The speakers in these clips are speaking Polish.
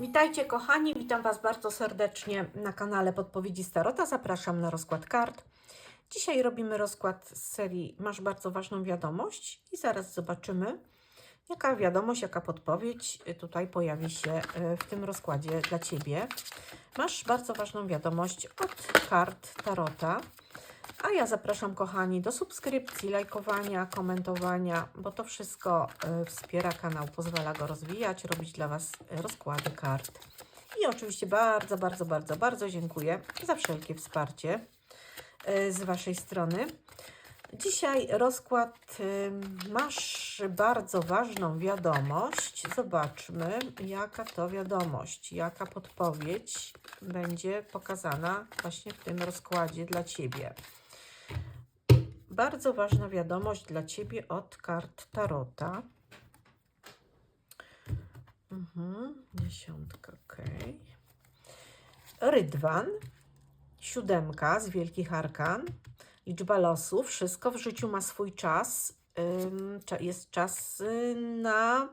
Witajcie kochani, witam Was bardzo serdecznie na kanale Podpowiedzi Starota. Zapraszam na rozkład kart. Dzisiaj robimy rozkład z serii Masz bardzo ważną wiadomość i zaraz zobaczymy, jaka wiadomość, jaka podpowiedź tutaj pojawi się e, w tym rozkładzie dla Ciebie. Masz bardzo ważną wiadomość od kart Tarota. A ja zapraszam, kochani, do subskrypcji, lajkowania, komentowania, bo to wszystko e, wspiera kanał, pozwala go rozwijać, robić dla Was e, rozkłady kart. I oczywiście bardzo, bardzo, bardzo, bardzo dziękuję za wszelkie wsparcie e, z Waszej strony. Dzisiaj rozkład masz bardzo ważną wiadomość. Zobaczmy, jaka to wiadomość, jaka podpowiedź będzie pokazana właśnie w tym rozkładzie dla Ciebie. Bardzo ważna wiadomość dla Ciebie od kart Tarota. Mhm, dziesiątka, ok. Rydwan, siódemka z wielkich arkan, liczba losów, wszystko w życiu ma swój czas. Jest czas y, na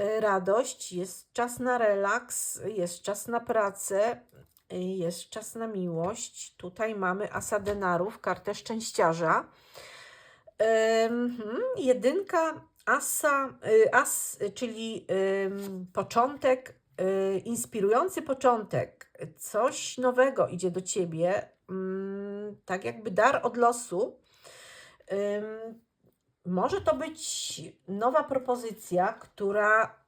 y, radość, jest czas na relaks, jest czas na pracę, jest czas na miłość. Tutaj mamy asa denarów, kartę szczęściarza. Hmm, jedynka asa, y, as, czyli początek, y, inspirujący początek. Coś nowego idzie do ciebie, ym, tak jakby dar od losu. Może to być nowa propozycja, która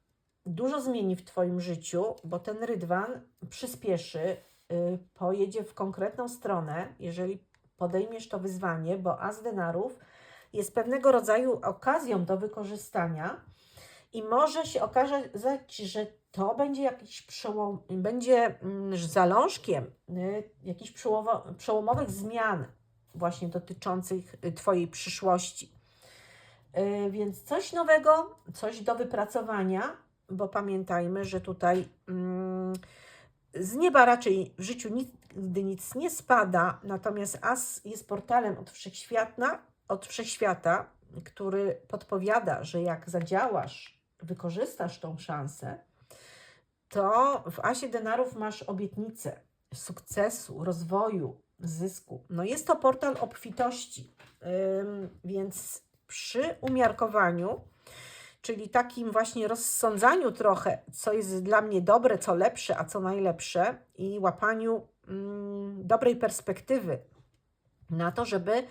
dużo zmieni w Twoim życiu, bo ten rydwan przyspieszy, pojedzie w konkretną stronę, jeżeli podejmiesz to wyzwanie, bo as denarów jest pewnego rodzaju okazją do wykorzystania i może się okazać, że to będzie jakiś przełom, będzie mm, zalążkiem y, jakichś przełomowych zmian właśnie dotyczących y, Twojej przyszłości. Y, Więc coś nowego, coś do wypracowania, bo pamiętajmy, że tutaj mm, z nieba raczej w życiu nigdy nic nie spada, natomiast As jest portalem od wszechświata, od wszechświata, który podpowiada, że jak zadziałasz, wykorzystasz tą szansę, to w Asie Denarów masz obietnicę sukcesu, rozwoju, zysku. No jest to portal obfitości, więc przy umiarkowaniu, czyli takim właśnie rozsądzaniu trochę, co jest dla mnie dobre, co lepsze, a co najlepsze i łapaniu mm, dobrej perspektywy na to, żeby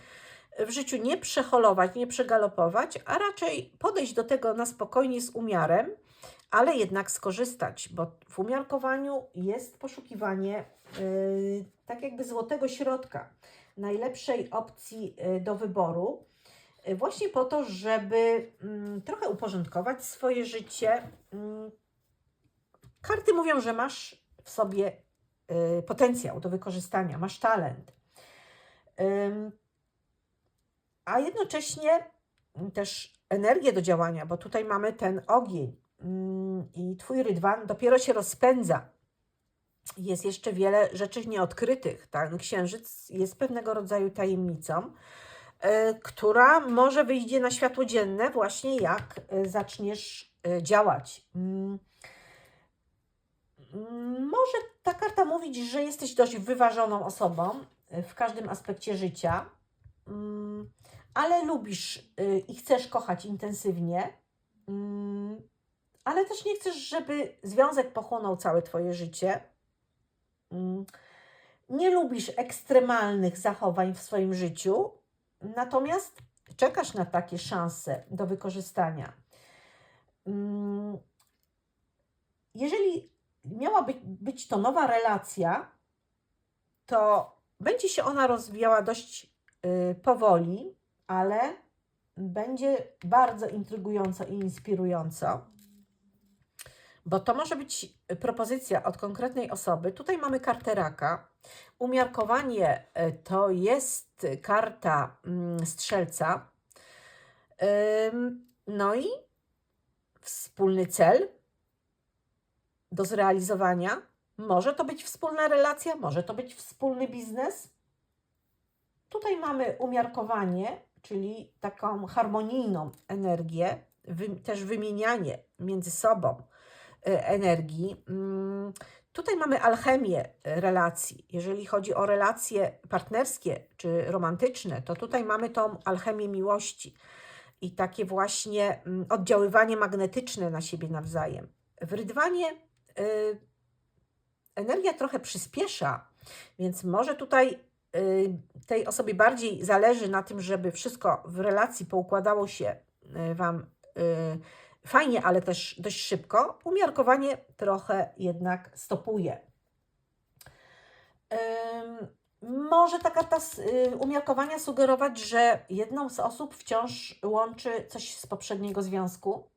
w życiu nie przeholować, nie przegalopować, a raczej podejść do tego na spokojnie z umiarem, ale jednak skorzystać, bo w umiarkowaniu jest poszukiwanie yy, tak jakby złotego środka, najlepszej opcji yy, do wyboru, właśnie po to, żeby mm, trochę uporządkować swoje życie. Mm. Karty mówią, że masz w sobie yy, potencjał do wykorzystania, masz talent. A jednocześnie też energię do działania, bo tutaj mamy ten ogień mm, i Twój rydwan dopiero się rozpędza. Jest jeszcze wiele rzeczy nieodkrytych. Ten księżyc jest pewnego rodzaju tajemnicą, która może wyjdzie na światło dzienne właśnie jak e, zaczniesz e, działać. Mm. Mm, Może ta karta mówić, że jesteś dość wyważoną osobą e, w każdym aspekcie życia, mm, ale lubisz i chcesz kochać intensywnie, ale też nie chcesz, żeby związek pochłonął całe Twoje życie. Nie lubisz ekstremalnych zachowań w swoim życiu, natomiast czekasz na takie szanse do wykorzystania. Mm, Jeżeli miałaby być to nowa relacja, to będzie się ona rozwijała dość y, powoli, ale będzie bardzo intrygująco i inspirująco, bo to może być propozycja od konkretnej osoby. Tutaj mamy kartę raka. Umiarkowanie y, to jest karta mm, strzelca. No i wspólny cel do zrealizowania. Może to być wspólna relacja, może to być wspólny biznes. Tutaj mamy umiarkowanie, czyli taką harmonijną energię, też wymienianie między sobą energii. Mm, Tutaj mamy alchemię e, relacji. Jeżeli chodzi o relacje partnerskie czy romantyczne, to tutaj mamy tą alchemię miłości i takie właśnie mm, oddziaływanie magnetyczne na siebie nawzajem. W rydwanie y, energia trochę przyspiesza, więc może tutaj y, tej osobie bardziej zależy na tym, żeby wszystko w relacji poukładało się y, Wam fajnie, ale też dość szybko. Umiarkowanie trochę jednak stopuje. Może ta karta y, umiarkowania sugerować, że jedną z osób wciąż łączy coś z poprzedniego związku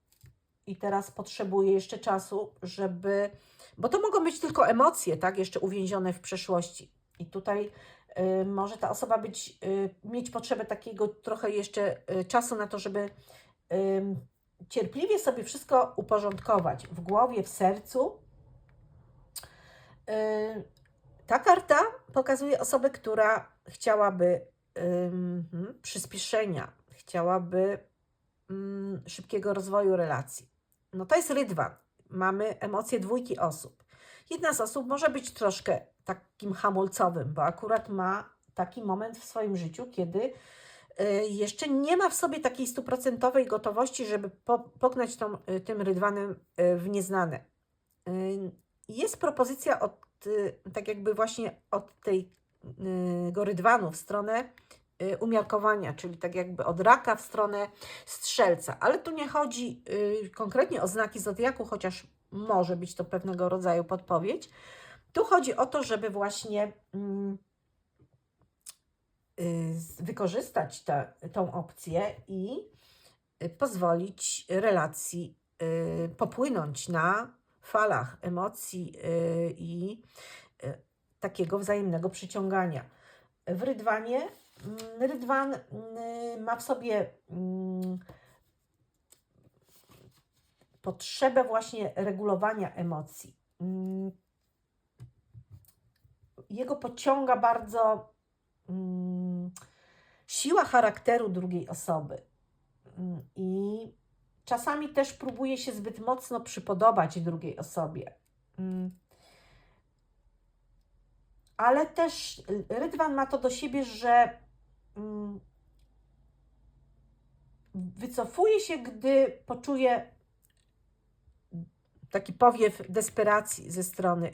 i teraz potrzebuje jeszcze czasu, żeby. Bo to mogą być tylko emocje, tak? Jeszcze uwięzione w przeszłości. I tutaj y, może ta osoba być, y, mieć potrzebę takiego trochę jeszcze czasu na to, żeby cierpliwie sobie wszystko uporządkować w głowie, w sercu. Y, ta karta pokazuje osobę, która chciałaby przyspieszenia, chciałaby szybkiego rozwoju relacji. No to jest rydwan. Mamy emocje dwójki osób. Jedna z osób może być troszkę takim hamulcowym, bo akurat ma taki moment w swoim życiu, kiedy jeszcze nie ma w sobie takiej stuprocentowej gotowości, żeby po, pognać tą, y, tym rydwanem y, w nieznane. Y, Jest propozycja od, y, tak jakby właśnie od tej y, go rydwanu w stronę y, umiarkowania, czyli tak jakby od raka w stronę strzelca. Ale tu nie chodzi y, konkretnie o znaki zodiaku, chociaż może być to pewnego rodzaju podpowiedź. Tu chodzi o to, żeby właśnie mm, y, wykorzystać tę tą opcję i y, pozwolić relacji y, popłynąć na falach emocji y, i takiego wzajemnego przyciągania. W rydwanie mm, rydwan ma w sobie mm, potrzebę właśnie regulowania emocji. Mm, Jego pociąga bardzo mm, siła charakteru drugiej osoby. Mm, I czasami też próbuje się zbyt mocno przypodobać drugiej osobie. Mm. Ale też Rydwan ma to do siebie, że wycofuje się, gdy poczuje taki powiew desperacji ze strony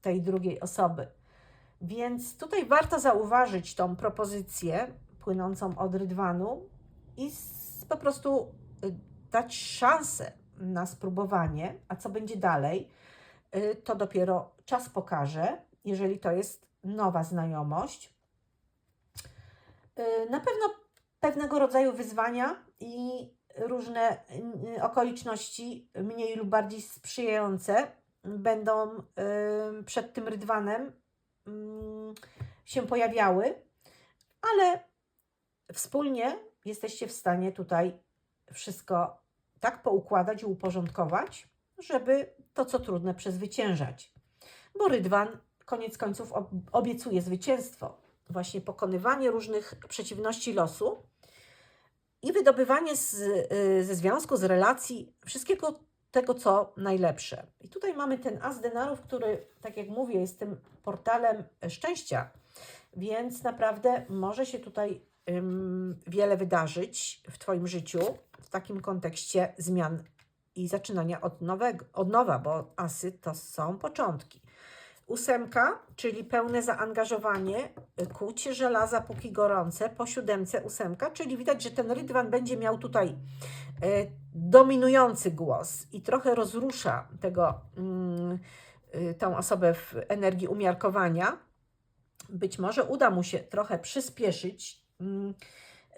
tej drugiej osoby. Więc tutaj warto zauważyć tą propozycję płynącą od rydwanu i po prostu y, dać szansę na spróbowanie, a co będzie dalej, y, to dopiero czas pokaże, jeżeli to jest nowa znajomość. Y, Na pewno pewnego rodzaju wyzwania i różne okoliczności mniej lub bardziej sprzyjające będą przed tym rydwanem się pojawiały, ale wspólnie jesteście w stanie tutaj wszystko tak poukładać i uporządkować, żeby to, co trudne, przezwyciężać. Bo rydwan koniec końców ob- obiecuje zwycięstwo, właśnie pokonywanie różnych przeciwności losu i wydobywanie z, y, ze związku, z relacji wszystkiego tego, co najlepsze. I tutaj mamy ten as denarów, który, tak jak mówię, jest tym portalem szczęścia, więc naprawdę może się tutaj ym, wiele wydarzyć w Twoim życiu w takim kontekście zmian i zaczynania od, nowego, od nowa, bo asy to są początki. Ósemka, czyli pełne zaangażowanie, y, kuć żelaza póki gorące, po siódemce ósemka, czyli widać, że ten rydwan będzie miał tutaj y, dominujący głos i trochę rozrusza tego, mm, y, tą osobę w energii umiarkowania. Być może uda mu się trochę przyspieszyć mm,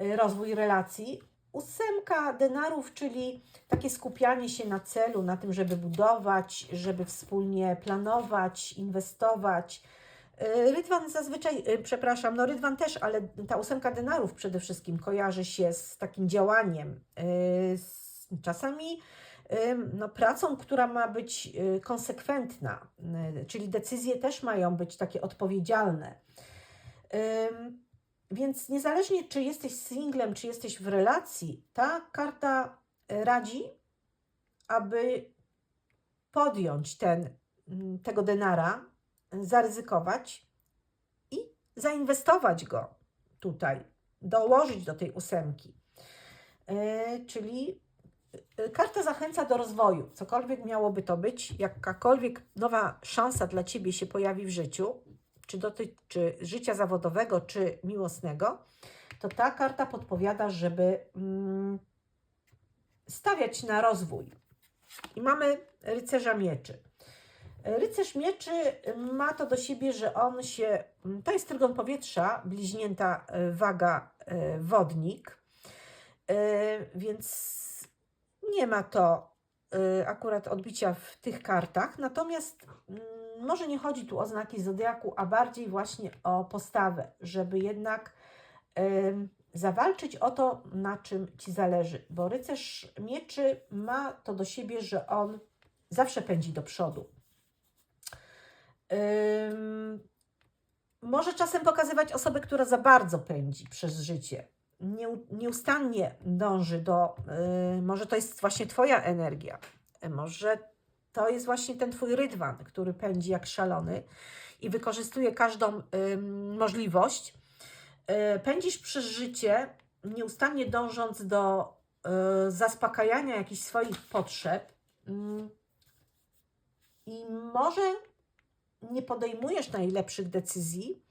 y, rozwój relacji. Ósemka denarów, czyli takie skupianie się na celu, na tym, żeby budować, żeby wspólnie planować, inwestować. Y, Rydwan zazwyczaj, przepraszam, no Rydwan też, ale ta ósemka denarów przede wszystkim kojarzy się z takim działaniem, z czasami no, pracą, która ma być y, konsekwentna, y, czyli decyzje też mają być takie odpowiedzialne. Więc niezależnie, czy jesteś singlem, czy jesteś w relacji, ta karta y, radzi, aby podjąć ten, mm, tego denara, zaryzykować i zainwestować go tutaj, dołożyć do tej ósemki. Yy, czyli karta zachęca do rozwoju, cokolwiek miałoby to być, jakakolwiek nowa szansa dla Ciebie się pojawi w życiu, czy dotyczy życia zawodowego, czy miłosnego, to ta karta podpowiada, żeby mm, stawiać na rozwój. I mamy rycerza mieczy. Rycerz mieczy ma to do siebie, że on się, to jest trygon powietrza, bliźnięta e, waga e, wodnik, więc nie ma to e, akurat odbicia w tych kartach. Natomiast mm, może nie chodzi tu o znaki zodiaku, a bardziej właśnie o postawę, żeby jednak zawalczyć o to, na czym ci zależy. Bo rycerz mieczy ma to do siebie, że on zawsze pędzi do przodu. Może czasem pokazywać osobę, która za bardzo pędzi przez życie. Nieu, nieustannie dąży do, y, może to jest właśnie Twoja energia, może to jest właśnie ten Twój rydwan, który pędzi jak szalony i wykorzystuje każdą możliwość. Y, pędzisz przez życie, nieustannie dążąc do y, zaspokajania jakichś swoich potrzeb. Ym, I może nie podejmujesz najlepszych decyzji,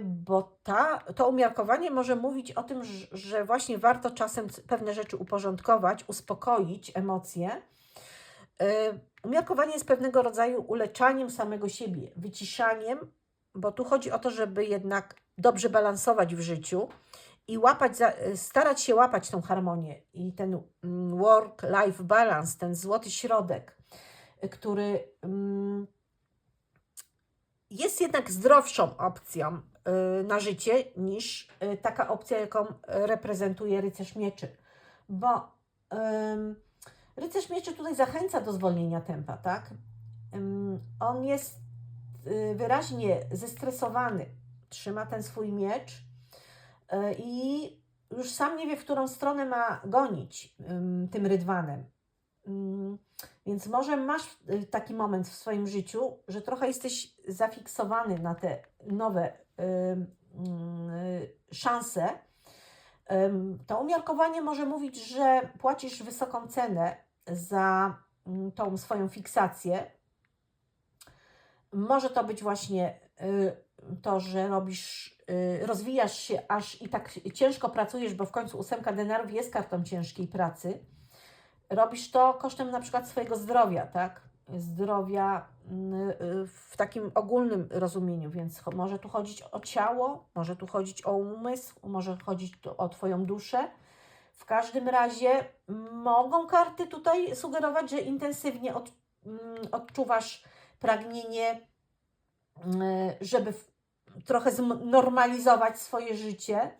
bo ta, to umiarkowanie może mówić o tym, że- właśnie warto czasem pewne rzeczy uporządkować, uspokoić emocje. E, Umiarkowanie jest pewnego rodzaju uleczaniem samego siebie, wyciszaniem, bo tu chodzi o to, żeby jednak dobrze balansować w życiu i łapać, e, starać się łapać tą harmonię i ten mm, work-life balance, ten złoty środek, który mm, jest jednak zdrowszą opcją y, na życie niż y, taka opcja, jaką reprezentuje rycerz mieczy. Bo rycerz mieczy tutaj zachęca do zwolnienia tempa, tak? On jest y, wyraźnie zestresowany, trzyma ten swój miecz i już sam nie wie, w którą stronę ma gonić ym, tym rydwanem. Więc może masz y, taki moment w swoim życiu, że trochę jesteś zafiksowany na te nowe y, y, szanse. Ym, To umiarkowanie może mówić, że płacisz wysoką cenę za mm, tą swoją fiksację. Może to być właśnie y, to, że robisz, y, rozwijasz się aż i tak ciężko pracujesz, bo w końcu ósemka denarów jest kartą ciężkiej pracy robisz to kosztem na przykład swojego zdrowia, tak? Zdrowia mm, y, w takim ogólnym rozumieniu, więc może tu chodzić o ciało, może tu chodzić o umysł, może chodzić o Twoją duszę. W każdym razie mogą karty tutaj sugerować, że intensywnie od, mm, odczuwasz pragnienie, mm, żeby trochę znormalizować swoje życie.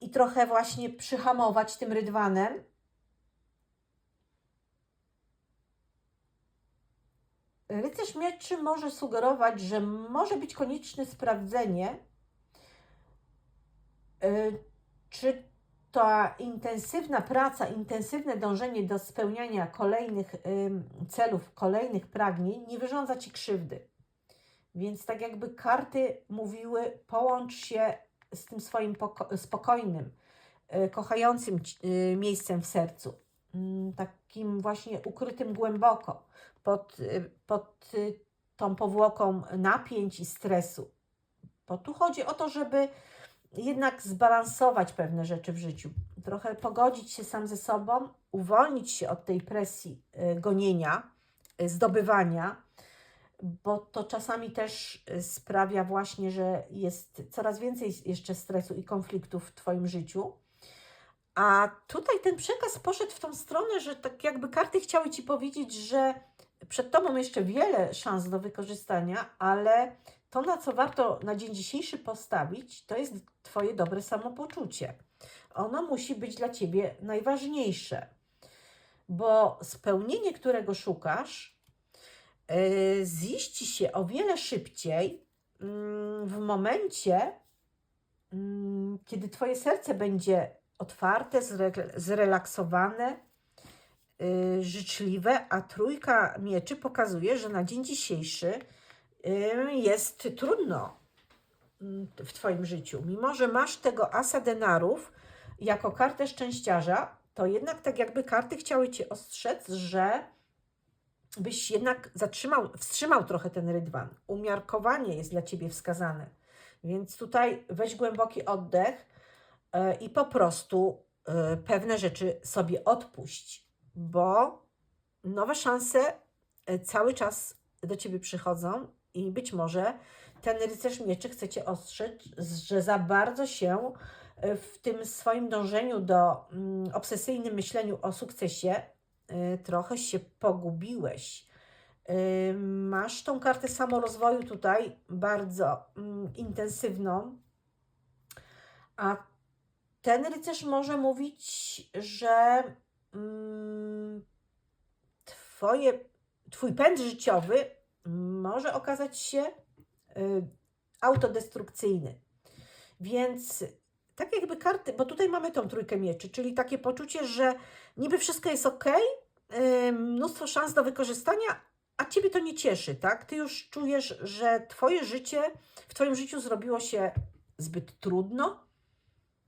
I trochę właśnie przyhamować tym rydwanem. Rycerz mieczy może sugerować, że może być konieczne sprawdzenie, y, czy ta intensywna praca, intensywne dążenie do spełniania kolejnych ym, celów, kolejnych pragnień nie wyrządza ci krzywdy. Więc tak jakby karty mówiły, połącz się z tym swoim poko- spokojnym, y, kochającym y, miejscem w sercu, Mm, takim właśnie ukrytym głęboko pod, y, pod tą powłoką napięć i stresu. Bo tu chodzi o to, żeby jednak zbalansować pewne rzeczy w życiu, trochę pogodzić się sam ze sobą, uwolnić się od tej presji gonienia, zdobywania, bo to czasami też y, sprawia właśnie, że jest coraz więcej jeszcze stresu i konfliktów w Twoim życiu. A tutaj ten przekaz poszedł w tą stronę, że tak jakby karty chciały Ci powiedzieć, że przed Tobą jeszcze wiele szans do wykorzystania, ale to, na co warto na dzień dzisiejszy postawić, to jest Twoje dobre samopoczucie. Ono musi być dla Ciebie najważniejsze, bo spełnienie, którego szukasz, ziści się o wiele szybciej mm, w momencie, mm, kiedy Twoje serce będzie otwarte, zre- zrelaksowane, y, życzliwe, a trójka mieczy pokazuje, że na dzień dzisiejszy y, jest trudno mm, w Twoim życiu. Mimo, że masz tego asa denarów jako kartę szczęściarza, to jednak tak jakby karty chciały Cię ostrzec, że byś jednak zatrzymał, wstrzymał trochę ten rydwan. Umiarkowanie jest dla Ciebie wskazane. Więc tutaj weź głęboki oddech e, i po prostu e, pewne rzeczy sobie odpuść, bo nowe szanse e, cały czas do Ciebie przychodzą i być może ten rycerz mieczy chce Cię ostrzec, że za bardzo się w tym swoim dążeniu do mm, obsesyjnym myśleniu o sukcesie trochę się pogubiłeś. Y, Masz tą kartę samorozwoju tutaj bardzo mm, intensywną, a ten rycerz może mówić, że mm, twoje, twój pęd życiowy może okazać się y, autodestrukcyjny. Więc tak jakby karty, bo tutaj mamy tą trójkę mieczy, czyli takie poczucie, że niby wszystko jest ok, mnóstwo szans do wykorzystania, a ciebie to nie cieszy, tak? Ty już czujesz, że twoje życie, w twoim życiu zrobiło się zbyt trudno,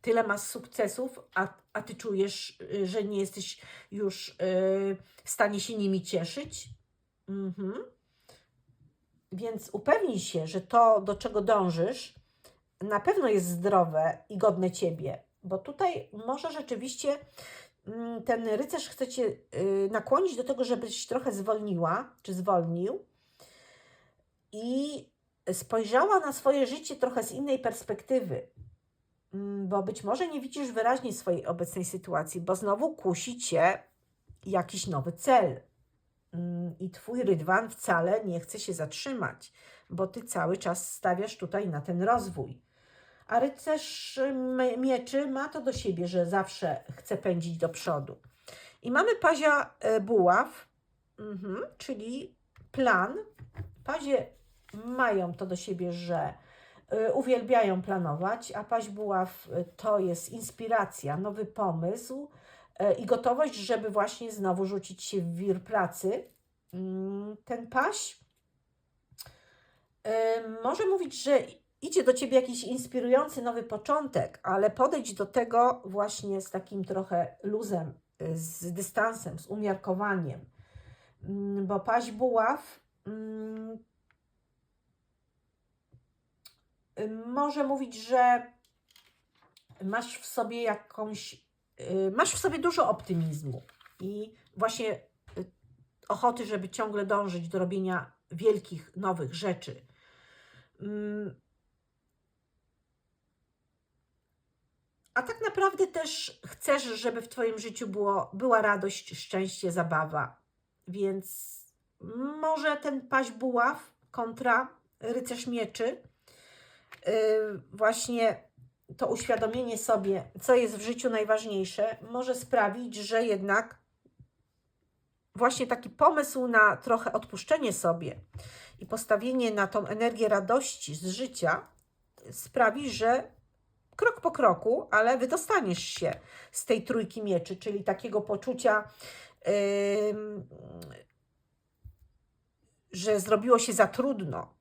tyle masz sukcesów, a, a ty czujesz, y, że nie jesteś już y, w stanie się nimi cieszyć. Mhm. Więc upewnij się, że to, do czego dążysz, na pewno jest zdrowe i godne ciebie, bo tutaj może rzeczywiście mm, ten rycerz chce cię y, nakłonić do tego, żebyś trochę zwolniła, czy zwolnił i spojrzała na swoje życie trochę z innej perspektywy, Mm, bo być może nie widzisz wyraźnie swojej obecnej sytuacji, bo znowu kusi cię jakiś nowy cel. Mm, I twój rydwan wcale nie chce się zatrzymać, bo ty cały czas stawiasz tutaj na ten rozwój. A rycerz m- mieczy ma to do siebie, że zawsze chce pędzić do przodu. I mamy pazia e, buław, mhm, czyli plan. Pazie mają to do siebie, że y, uwielbiają planować, a paź buław y, to jest inspiracja, nowy pomysł y, i gotowość, żeby właśnie znowu rzucić się w wir pracy. Mm, Ten paź y, może mówić, że idzie do ciebie jakiś inspirujący nowy początek, ale podejdź do tego właśnie z takim trochę luzem, z dystansem, z umiarkowaniem. Mm, Bo paź buław mm, może mówić, że masz w sobie jakąś, y, masz w sobie dużo optymizmu i właśnie y, ochoty, żeby ciągle dążyć do robienia wielkich, nowych rzeczy. Mm. A tak naprawdę też chcesz, żeby w Twoim życiu było, była radość, szczęście, zabawa. Więc może ten paź buław kontra rycerz mieczy, yy, właśnie to uświadomienie sobie, co jest w życiu najważniejsze, może sprawić, że jednak właśnie taki pomysł na trochę odpuszczenie sobie i postawienie na tą energię radości z życia sprawi, że krok po kroku, ale wydostaniesz się z tej trójki mieczy, czyli takiego poczucia, ym, że zrobiło się za trudno,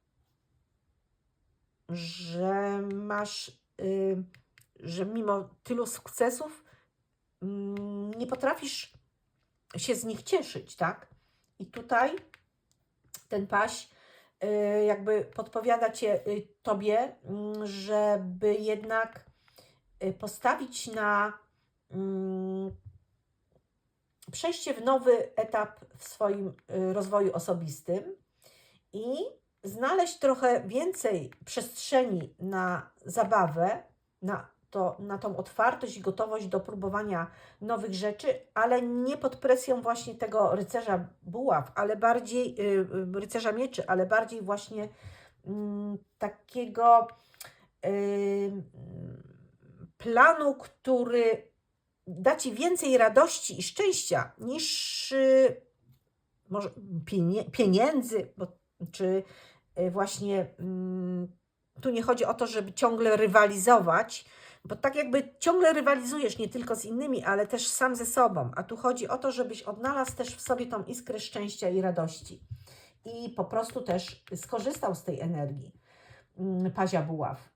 że masz, ym, że mimo tylu sukcesów ym, nie potrafisz się z nich cieszyć, tak? I tutaj ten paś y, jakby podpowiada cię, y, tobie, mm, żeby jednak postawić na mm, przejście w nowy etap w swoim y, rozwoju osobistym i znaleźć trochę więcej przestrzeni na zabawę, na, to, na tą otwartość i gotowość do próbowania nowych rzeczy, ale nie pod presją właśnie tego rycerza buław, ale bardziej y, y, rycerza mieczy, ale bardziej właśnie mm, takiego y, planu, który da Ci więcej radości i szczęścia niż y, może pieniędzy, bo, czy y, właśnie mm, tu nie chodzi o to, żeby ciągle rywalizować, bo tak jakby ciągle rywalizujesz nie tylko z innymi, ale też sam ze sobą. A tu chodzi o to, żebyś odnalazł też w sobie tą iskrę szczęścia i radości. I po prostu też skorzystał z tej energii mm, Pazia Buław.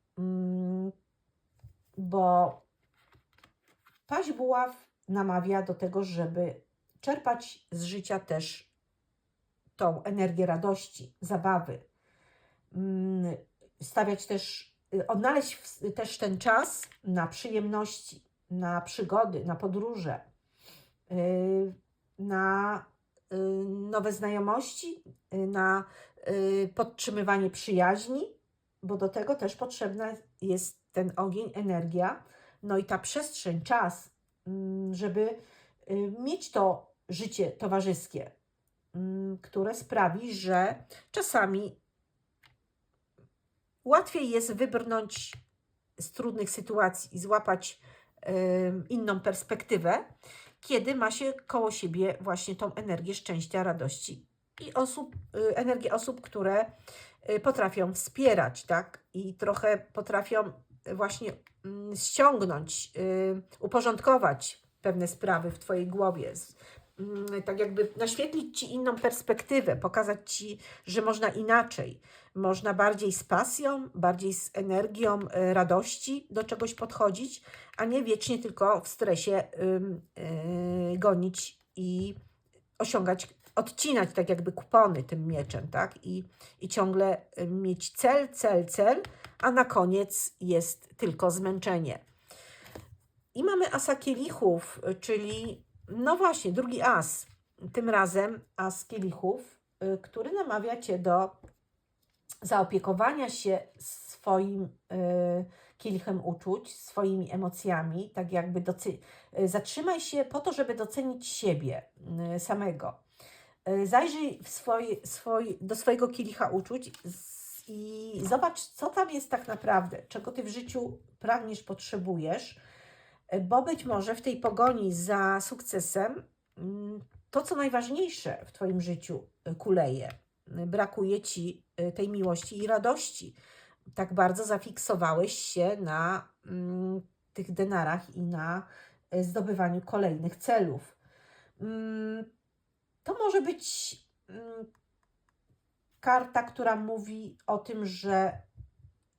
Bo Paź Buław namawia do tego, żeby czerpać z życia też tą energię radości, zabawy. Mm, Stawiać też, odnaleźć też ten czas na przyjemności, na przygody, na podróże, y, na y, nowe znajomości, y, na y, podtrzymywanie przyjaźni, bo do tego też potrzebna jest ten ogień, energia, no i ta przestrzeń, czas, mm, żeby y, mieć to życie towarzyskie, mm, które sprawi, że czasami łatwiej jest wybrnąć z trudnych sytuacji i złapać inną perspektywę, kiedy ma się koło siebie właśnie tą energię szczęścia, radości i osób, y, energię osób, które y, potrafią wspierać, tak? I trochę potrafią właśnie mm, ściągnąć, y, uporządkować pewne sprawy w Twojej głowie. mm, Tak jakby naświetlić Ci inną perspektywę, pokazać Ci, że można inaczej. Można bardziej z pasją, bardziej z energią y, radości do czegoś podchodzić, a nie wiecznie tylko w stresie y, gonić i osiągać, odcinać tak jakby kupony tym mieczem, tak? I, i ciągle mieć cel, cel, cel, a na koniec jest tylko zmęczenie. I mamy asa kielichów, czyli no właśnie, drugi as. Tym razem as kielichów, y, który namawia Cię do zaopiekowania się swoim y, kielichem uczuć, swoimi emocjami, tak jakby docy- y, zatrzymaj się po to, żeby docenić siebie samego. Zajrzyj w swoje, swoj, do swojego kielicha uczuć z, i zobacz, co tam jest tak naprawdę, czego ty w życiu pragniesz, potrzebujesz, bo być może w tej pogoni za sukcesem mm, to, co najważniejsze w Twoim życiu, y, kuleje. Brakuje Ci y, tej miłości i radości. Tak bardzo zafiksowałeś się na mm, tych denarach i na y, zdobywaniu kolejnych celów. Mm, To może być mm, karta, która mówi o tym, że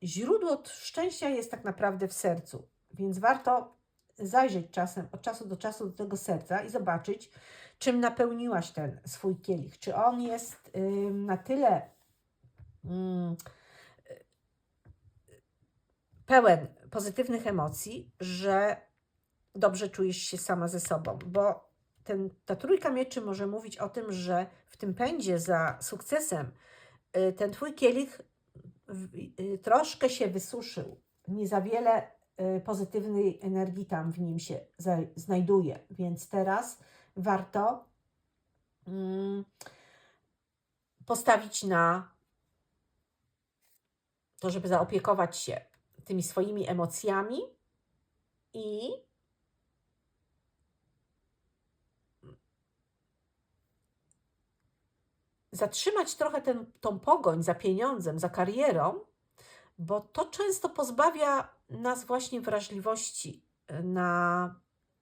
źródło szczęścia jest tak naprawdę w sercu, więc warto zajrzeć czasem, od czasu do czasu do tego serca i zobaczyć, czym napełniłaś ten swój kielich. Czy on jest na tyle mm, pełen pozytywnych emocji, że dobrze czujesz się sama ze sobą, bo ten, ta trójka mieczy może mówić o tym, że w tym pędzie za sukcesem y, ten twój kielich y, troszkę się wysuszył. Nie za wiele y, pozytywnej energii tam w nim się znajduje, więc teraz warto mm, postawić na to, żeby zaopiekować się tymi swoimi emocjami i zatrzymać trochę ten, tą pogoń za pieniądzem, za karierą, bo to często pozbawia nas właśnie wrażliwości y, na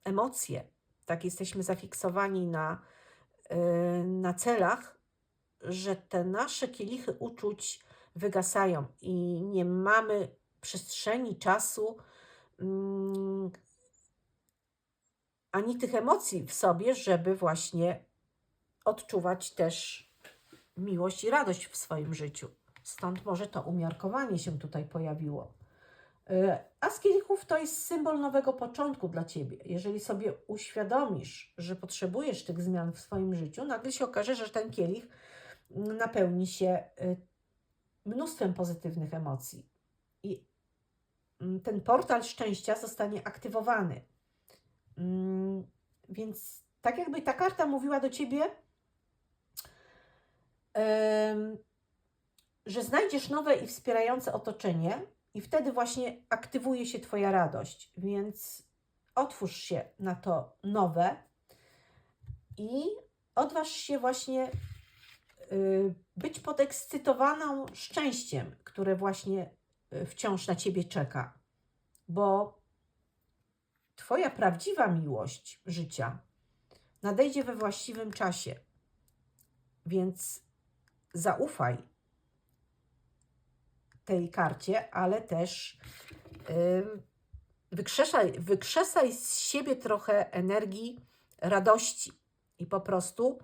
emocje. Tak jesteśmy zafiksowani na, y, na celach, że te nasze kielichy uczuć wygasają i nie mamy przestrzeni, czasu, mm, ani tych emocji w sobie, żeby właśnie odczuwać też miłość i radość w swoim życiu. Stąd może to umiarkowanie się tutaj pojawiło. Y, A z kielichów to jest symbol nowego początku dla Ciebie. Jeżeli sobie uświadomisz, że potrzebujesz tych zmian w swoim życiu, nagle się okaże, że ten kielich mm, napełni się y, mnóstwem pozytywnych emocji. I mm, ten portal szczęścia zostanie aktywowany. Mm, Więc tak jakby ta karta mówiła do Ciebie, że znajdziesz nowe i wspierające otoczenie, i wtedy właśnie aktywuje się Twoja radość. Więc otwórz się na to nowe i odważ się właśnie y, być podekscytowaną szczęściem, które właśnie y, wciąż na Ciebie czeka. Bo Twoja prawdziwa miłość życia nadejdzie we właściwym czasie. Więc zaufaj tej karcie, ale też ym, wykrzesaj, wykrzesaj z siebie trochę energii radości i po prostu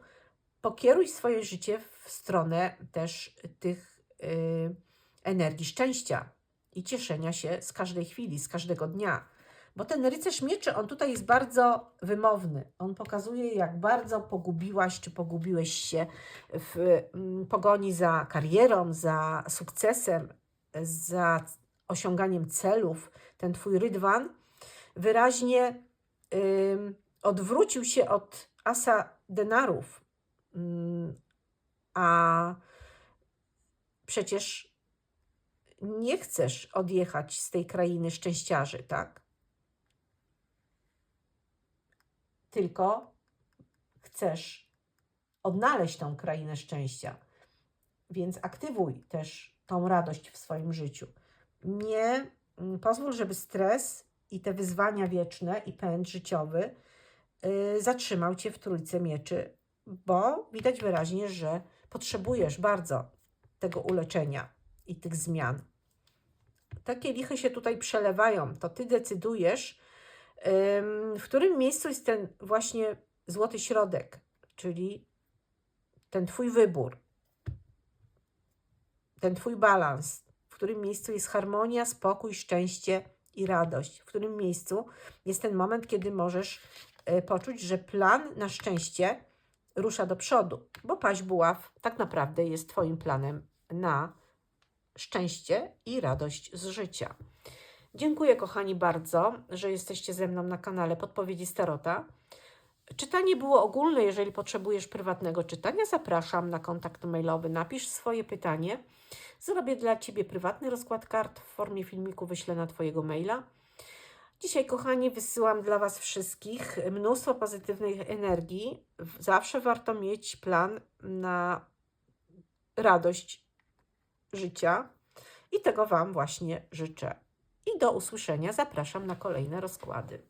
pokieruj swoje życie w stronę też tych y, energii szczęścia i cieszenia się z każdej chwili, z każdego dnia. Bo ten rycerz mieczy, on tutaj jest bardzo wymowny. On pokazuje, jak bardzo pogubiłaś czy pogubiłeś się w mm, pogoni za karierą, za sukcesem, za osiąganiem celów. Ten twój rydwan wyraźnie odwrócił się od asa denarów. Ym, a przecież nie chcesz odjechać z tej krainy szczęściarzy, tak? Tylko chcesz odnaleźć tą krainę szczęścia. Więc aktywuj też tą radość w swoim życiu. Nie mm, pozwól, żeby stres i te wyzwania wieczne i pęd życiowy yy, zatrzymał cię w trójce mieczy, bo widać wyraźnie, że potrzebujesz bardzo tego uleczenia i tych zmian. Takie lichy się tutaj przelewają. To ty decydujesz, w którym miejscu jest ten właśnie złoty środek, czyli ten twój wybór, ten twój balans, w którym miejscu jest harmonia, spokój, szczęście i radość, w którym miejscu jest ten moment, kiedy możesz y, poczuć, że plan na szczęście rusza do przodu, bo paź buław tak naprawdę jest Twoim planem na szczęście i radość z życia. Dziękuję, kochani, bardzo, że jesteście ze mną na kanale Podpowiedzi Starota. Czytanie było ogólne. Jeżeli potrzebujesz prywatnego czytania, zapraszam na kontakt mailowy. Napisz swoje pytanie. Zrobię dla Ciebie prywatny rozkład kart w formie filmiku, wyślę na Twojego maila. Dzisiaj, kochani, wysyłam dla Was wszystkich mnóstwo pozytywnej energii. Zawsze warto mieć plan na radość życia i tego Wam właśnie życzę. I do usłyszenia zapraszam na kolejne rozkłady.